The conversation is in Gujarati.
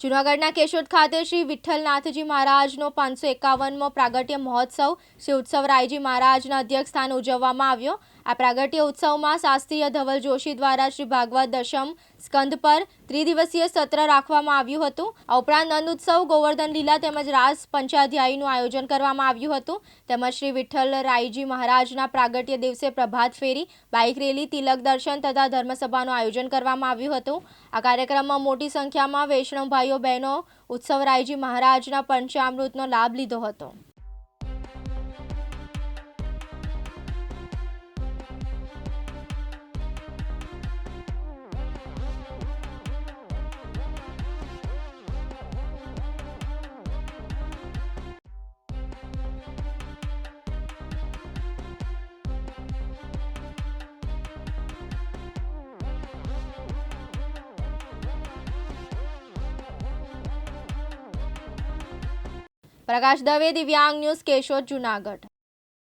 જૂનાગઢના કેશોદ ખાતે શ્રી વિઠ્ઠલનાથજી મહારાજનો પાંચસો એકાવનમો પ્રાગટ્ય મહોત્સવ શ્રી ઉત્સવ રાયજી મહારાજના અધ્યક્ષ સ્થાને ઉજવવામાં આવ્યો. આ પ્રાગટ્ય ઉત્સવમાં શાસ્ત્રીય ધવલ જોશી દ્વારા શ્રી ભાગવત દશમ સ્કંદ પર ત્રિદિવસીય સત્ર રાખવામાં આવ્યું હતું. આ ઉપરાંત નંદ ઉત્સવ, ગોવર્ધન લીલા તેમજ રાસ પંચાધ્યાયીનું આયોજન કરવામાં આવ્યું હતું. તેમજ શ્રી વિઠ્ઠલ રાયજી મહારાજના પ્રાગટ્ય દિવસે પ્રભાત ફેરી, બાઇક રેલી, તિલક દર્શન તથા ધર્મસભાનું આયોજન કરવામાં આવ્યું હતું. આ કાર્યક્રમમાં મોટી સંખ્યામાં વૈષ્ણવ ભાઈઓ બહેનો ઉત્સવ રાયજી મહારાજના પંચામૃતનો લાભ લીધો હતો. પ્રકાશ દવે દિવ્યાંગ ન્યૂઝ કેશોદ જુનાગઢ.